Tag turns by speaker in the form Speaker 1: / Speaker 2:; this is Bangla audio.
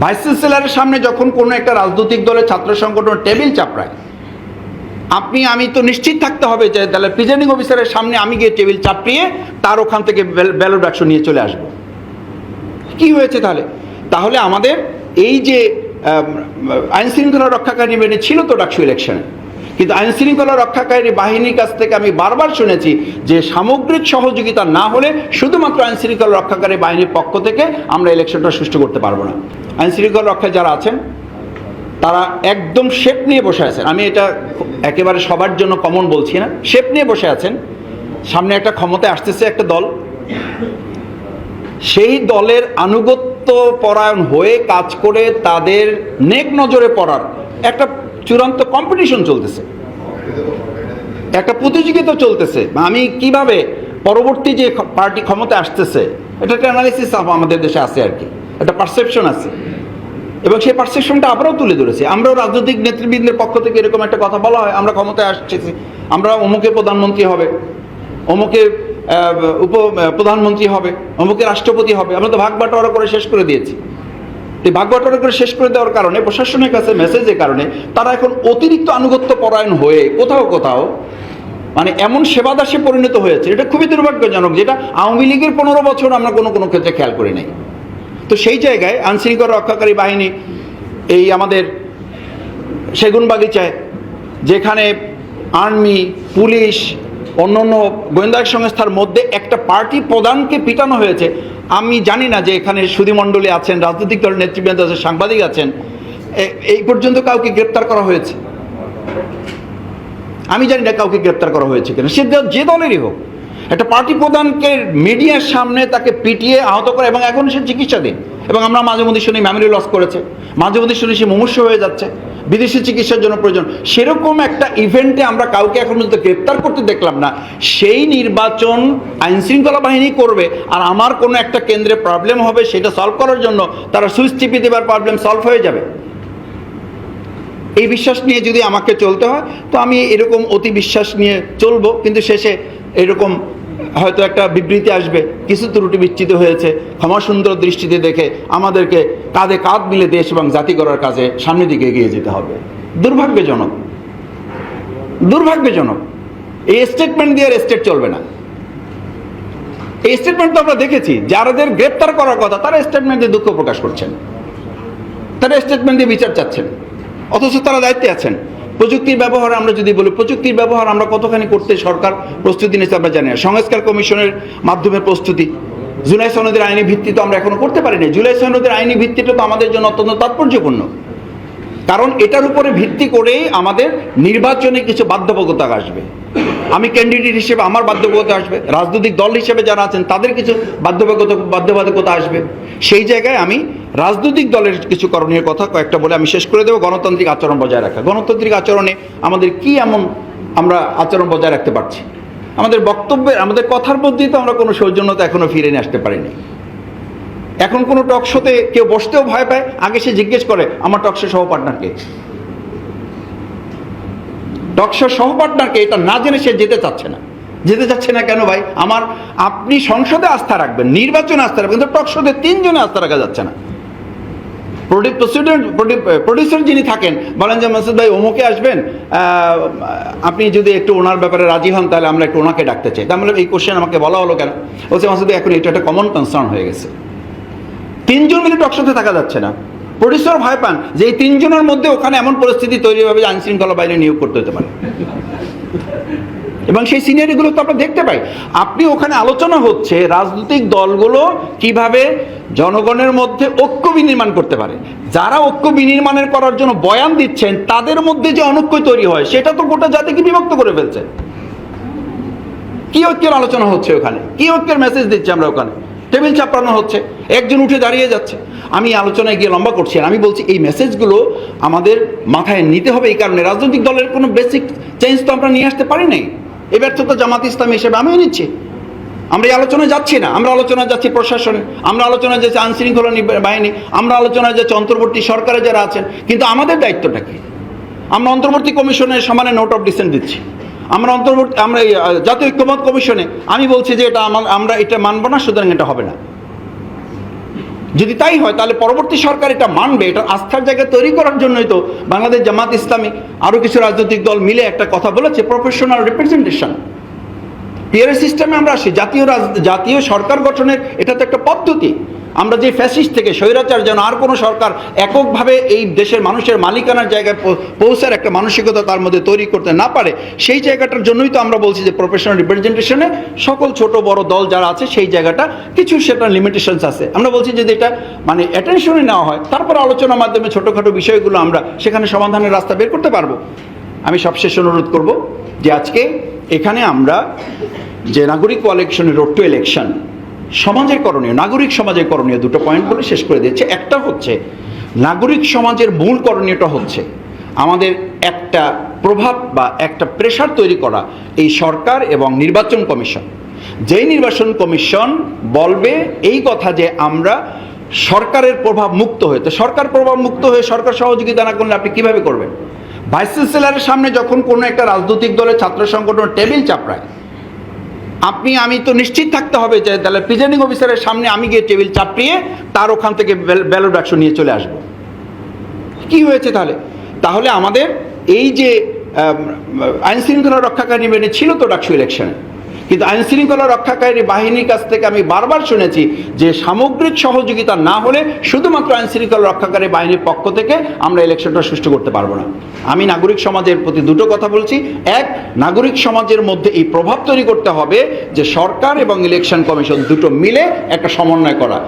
Speaker 1: ভাইস চ্যান্সেলারের সামনে যখন কোনো একটা রাজনৈতিক দলের ছাত্র সংগঠন টেবিল চাপড়ায়, আপনি, আমি তো নিশ্চিত থাকতে হবে যে তাহলে প্রিজাইডিং অফিসারের সামনে আমি গিয়ে টেবিল চাপড়িয়ে তার ওখান থেকে ব্যালট বাক্স নিয়ে চলে আসব। কি হয়েছে তাহলে? তাহলে আমাদের এই যে আইন শৃঙ্খলা রক্ষাকারী মেনে ছিল তো ডাকসু ইলেকশনে। কিন্তু আইন শৃঙ্খলা রক্ষাকারী বাহিনীর কাছ থেকে আমি বারবার শুনেছি যে সামগ্রিক সহযোগিতা না হলে শুধুমাত্র আইন শৃঙ্খলা রক্ষাকারী বাহিনীর পক্ষ থেকে আমরা ইলেকশনটা সুষ্ঠু করতে পারব না। আইন শৃঙ্খলা রক্ষায় যারা আছেন, তারা একদম শেপ নিয়ে বসে আছেন। আমি এটা একেবারে সবার জন্য কমন বলছি না। শেপ নিয়ে বসে আছেন। সামনে একটা ক্ষমতায় আসতেছে একটা দল। সেই দলের আনুগত্য পরায়ণ হয়ে কাজ করে তাদের নেক নজরে পড়ার একটা চূড়ান্ত কম্পিটিশন চলতেছে। একটা প্রতিযোগিতা চলতেছে। আমি কীভাবে পরবর্তী যে পার্টি ক্ষমতা আসতেছে এটা একটা অ্যানালিসিস আমাদের দেশে আছে আর কি। একটা পারসেপশন আছে। এবং সেই পারসেপশনটা আমরাও তুলে ধরেছি। আমরাও রাজনৈতিক নেতৃবৃন্দের পক্ষ থেকে এরকম একটা কথা বলা হয়, আমরা ক্ষমতায় আসতেছি, আমরা অমুকে প্রধানমন্ত্রী হবে, অমুকে উপ প্রধানমন্ত্রী হবে, অমুকে রাষ্ট্রপতি হবে, আমরা তো ভাগ বাটোয়ারা করে শেষ করে দিয়েছি। এই ভাগ বাটোয়ারা করে শেষ করে দেওয়ার কারণে, প্রশাসনের কাছে মেসেজের কারণে তারা এখন অতিরিক্ত আনুগত্য পরায়ণ হয়ে কোথাও কোথাও মানে এমন সেবাদাসে পরিণত হয়েছে, এটা খুবই দুর্ভাগ্যজনক যেটা আওয়ামী লীগের পনেরো বছর আমরা কোনো কোনো ক্ষেত্রে খেয়াল করি নাই। তো সেই জায়গায় আইনশৃঙ্খলা রক্ষাকারী বাহিনী, এই আমাদের সেগুন বাগিচায় যেখানে আর্মি, পুলিশ অন্যান্য গোয়েন্দা সংস্থার মধ্যে একটা পার্টি প্রধানকে পিটানো হয়েছে। আমি জানি না যে এখানে সুধীমণ্ডলী আছেন, রাজনৈতিক দলের নেতৃবৃন্দ আছেন, সাংবাদিক আছেন এই পর্যন্ত কাউকে গ্রেপ্তার করা হয়েছে। আমি জানি না কাউকে গ্রেপ্তার করা হয়েছে কিনা। সে যে দলেরই হোক। একটা পার্টি প্রধানকে মিডিয়ার সামনে তাকে পিটিয়ে আহত করে এবং এখন সে চিকিৎসাধীন। এবং আমরা মাঝে মধ্যে শুনি মেমোরি লস করেছে। মাঝে মধ্যে শুনি সে মুমূর্ষ হয়ে যাচ্ছে। বিদেশি চিকিৎসার জন্য প্রয়োজন। সেরকম একটা ইভেন্টে আমরা কাউকে এখন পর্যন্ত গ্রেপ্তার করতে দেখলাম না। সেই নির্বাচন আইনশৃঙ্খলা বাহিনী করবে। আর আমার কোনো একটা কেন্দ্রে প্রবলেম হবে সেটা সলভ করার জন্য তারা সুইচ টিপে দেবার প্রবলেম সলভ হয়ে যাবে। এই বিশ্বাস নিয়ে যদি আমাকে চলতে হয়, তো আমি এরকম অতি বিশ্বাস নিয়ে চলবো। কিন্তু শেষে এরকম হয়তো একটা বিবৃতি আসবে, কিছু ত্রুটি বিচ্ছিত হয়েছে, ক্ষমা সুন্দর দৃষ্টিতে দেখে আমাদেরকে কাঁধে কাঁধ মিলে দেশ এবং জাতি করার কাজে সামনের দিকে এগিয়ে যেতে হবে। দুর্ভাগ্যজনক। দুর্ভাগ্যজনক। এই স্টেটমেন্ট দিয়ে স্টেট চলবে না। এই স্টেটমেন্ট তো আমরা দেখেছি, যারাদের গ্রেপ্তার করার কথা, তারা স্টেটমেন্ট দিয়ে দুঃখ প্রকাশ করছেন। তারা স্টেটমেন্ট দিয়ে বিচার চাচ্ছেন। অথচ তারা দায়িত্বে আছেন। প্রযুক্তির ব্যবহার আমরা যদি বলি, প্রযুক্তির ব্যবহার আমরা কতখানি করতে সরকার প্রস্তুতি নিচ্ছে আমরা জানি না। সংস্কার কমিশনের মাধ্যমে প্রস্তুতি। জুলাই সনদের আইনি ভিত্তি তো আমরা এখনও করতে পারিনি। জুলাই সনদের আইনি ভিত্তিটা তো আমাদের জন্য অত্যন্ত তাৎপর্যপূর্ণ। কারণ এটার উপরে ভিত্তি করেই আমাদের নির্বাচনে কিছু বাধ্যবাধকতা আসবে। আমি ক্যান্ডিডেট হিসেবে আমার বাধ্যবাধকতা আসবে, রাজনৈতিক দল হিসেবে যারা আছেন, তাদের কিছু বাধ্যবাধকতা বাধ্যবাধকতা আসবে। সেই জায়গায় আমি রাজনৈতিক দলের কিছু করণীয় কথা কয়েকটা বলে আমি শেষ করে দেবো, গণতান্ত্রিক আচরণ বজায় রাখা। গণতান্ত্রিক আচরণে আমাদের কি এমন আমরা আচরণ বজায় রাখতে পারছি? আমাদের বক্তব্যের, আমাদের কথার মধ্যেই তো আমরা কোনো সৌজন্যতা এখনও ফিরে নিয়ে আসতে পারিনি। এখন কোনো টক শোতে কেউ বসতেও ভয় পায়, আগে সে জিজ্ঞেস করে, আমার টক শো সহ পার্টনারকে টক শো সহ পার্টনারকে এটা না জেনে সে যেতে চাচ্ছে না। যেতে চাচ্ছে না কেন ভাই? আমার, আপনি সংসদে আস্থা রাখবেন, নির্বাচনে আস্থা রাখবেন, কিন্তু টক শোতে তিনজনে আস্থা রাখা যাচ্ছে না। প্রডিউসার যিনি থাকেন, বলেন যে মাসুদ ভাই, অমুকে আসবেন? আপনি যদি একটু ওনার ব্যাপারে রাজি হন, তাহলে আমরা একটু ওনাকে ডাকতে চাই। তাহলে এই কোশ্চেন আমাকে বলা হলো কেন? বলছে, মাসুদ ভাই, এখন এটা একটা কমন কনসার্ন হয়ে গেছে। তিনজন মিলে টকশোতে থাকা যাচ্ছে না। প্রডিউসার ভয় পান যে এই তিনজনের মধ্যে ওখানে এমন পরিস্থিতি তৈরি হবে যে আইন শৃঙ্খলা বাহিনী নিয়োগ করতে হতে পারে। এবং সেই সিনিয়রিগুলো তো আমরা দেখতে পাই। আপনি ওখানে আলোচনা হচ্ছে রাজনৈতিক দলগুলো কীভাবে জনগণের মধ্যে ঐক্য বিনির্মাণ করতে পারে। যারা ঐক্য বিনির্মাণের করার জন্য বয়ান দিচ্ছেন, তাদের মধ্যে যে অনৈক্য তৈরি হয়, সেটা তো গোটা জাতিকে বিভক্ত করে ফেলছে। কি ঐক্যের আলোচনা হচ্ছে ওখানে? কি ঐক্যের মেসেজ দিচ্ছে আমরা ওখানে? টেবিল চাপড়ানো হচ্ছে, একজন উঠে দাঁড়িয়ে যাচ্ছে। আমি আলোচনায় গিয়ে লম্বা করছি আর আমি বলছি, এই মেসেজগুলো আমাদের মাথায় নিতে হবে এই কারণে। রাজনৈতিক দলের কোনো বেসিক চেঞ্জ তো আমরা নিয়ে আসতে পারি নাই। এই ব্যর্থতা জামাত ইসলাম হিসেবে আমিও নিচ্ছি। আমরা এই আলোচনায় যাচ্ছি না। আমরা আলোচনায় যাচ্ছি প্রশাসনে। আমরা আলোচনায় যাচ্ছি আইন শৃঙ্খলা নিব- বাহিনী। আমরা আলোচনায় যাচ্ছি অন্তর্বর্তী সরকারে যারা আছেন। কিন্তু আমাদের দায়িত্বটা কি? আমরা অন্তর্বর্তী কমিশনের সমানে নোট অফ ডিসেন্ট দিচ্ছি। আমরা অন্তর্বর্তী আমরা জাতীয় ঐক্যমত কমিশনে আমি বলছি যে এটা আমার আমরা এটা মানবো না, সুতরাং এটা হবে না। যদি তাই হয়, তাহলে পরবর্তী সরকার এটা মানবে, এটা আস্থার জায়গা তৈরি করার জন্যই তো বাংলাদেশ জামাত ইসলামী আরও কিছু রাজনৈতিক দল মিলে একটা কথা বলেছে প্রফেশনাল রিপ্রেজেন্টেশন পিয়ার সিস্টেমে আমরা আসি, জাতীয় রাজ- জাতীয় সরকার গঠনের, এটা তো একটা পদ্ধতি। আমরা যে ফ্যাসিস্ট থেকে স্বৈরাচার যেন আর কোনো সরকার এককভাবে এই দেশের মানুষের মালিকানার জায়গায় পৌঁছার একটা মানসিকতা তার মধ্যে তৈরি করতে না পারে, সেই জায়গাটার জন্যই তো আমরা বলছি যে প্রফেশনাল রিপ্রেজেন্টেশনে সকল ছোট বড় দল যারা আছে সেই জায়গাটা কিছু সেটা লিমিটেশনস আছে। আমরা বলছি যদি এটা মানে অ্যাটেনশনে নেওয়া হয়, তারপর আলোচনার মাধ্যমে ছোটোখাটো বিষয়গুলো আমরা সেখানে সমাধানের রাস্তা বের করতে পারব। আমি সবশেষ অনুরোধ করব যে আজকে এখানে আমরা যে নাগরিক কোয়ালেকশনের রোড টু ইলেকশন সমাজের করণীয়, নাগরিক সমাজের করণীয় দুটো পয়েন্ট বলে শেষ করে দিচ্ছে একটা হচ্ছে, নাগরিক সমাজের মূল করণীয়টা হচ্ছে আমাদের একটা প্রভাব বা একটা প্রেশার তৈরি করা এই সরকার এবং নির্বাচন কমিশন। যেই নির্বাচন কমিশন বলবে এই কথা যে আমরা সরকারের প্রভাব মুক্ত হয়ে, তো সরকার প্রভাব মুক্ত হয়ে সরকার সহযোগিতা না করলে আপনি কীভাবে করবেন? ভাইস চ্যান্সেলরের সামনে যখন কোনো একটা রাজনৈতিক দলের ছাত্র সংগঠন টেবিল চাপড়ায় আপনি, আমি তো নিশ্চিত থাকতে হবে যে তাহলে প্রিজাইডিং অফিসারের সামনে আমি গিয়ে টেবিল চাপড়িয়ে তার ওখান থেকে ব্যালট বাক্স নিয়ে চলে আসব। কি হয়েছে তাহলে? তাহলে আমাদের এই যে আইন শৃঙ্খলা রক্ষাকারী মেনে ছিল তো ডাকসু ইলেকশনে কিন্তু আইন শৃঙ্খলা রক্ষাকারী বাহিনীর কাছ থেকে আমি বারবার শুনেছি যে সামগ্রিক সহযোগিতা না হলে শুধুমাত্র আইন শৃঙ্খলা রক্ষাকারী বাহিনীর পক্ষ থেকে আমরা ইলেকশনটা সুষ্ঠু করতে পারব না। আমি নাগরিক সমাজের প্রতি দুটো কথা বলছি। এক, নাগরিক সমাজের মধ্যে এই প্রভাব তৈরি করতে হবে যে সরকার এবং ইলেকশন কমিশন দুটো মিলে একটা সমন্বয় করা।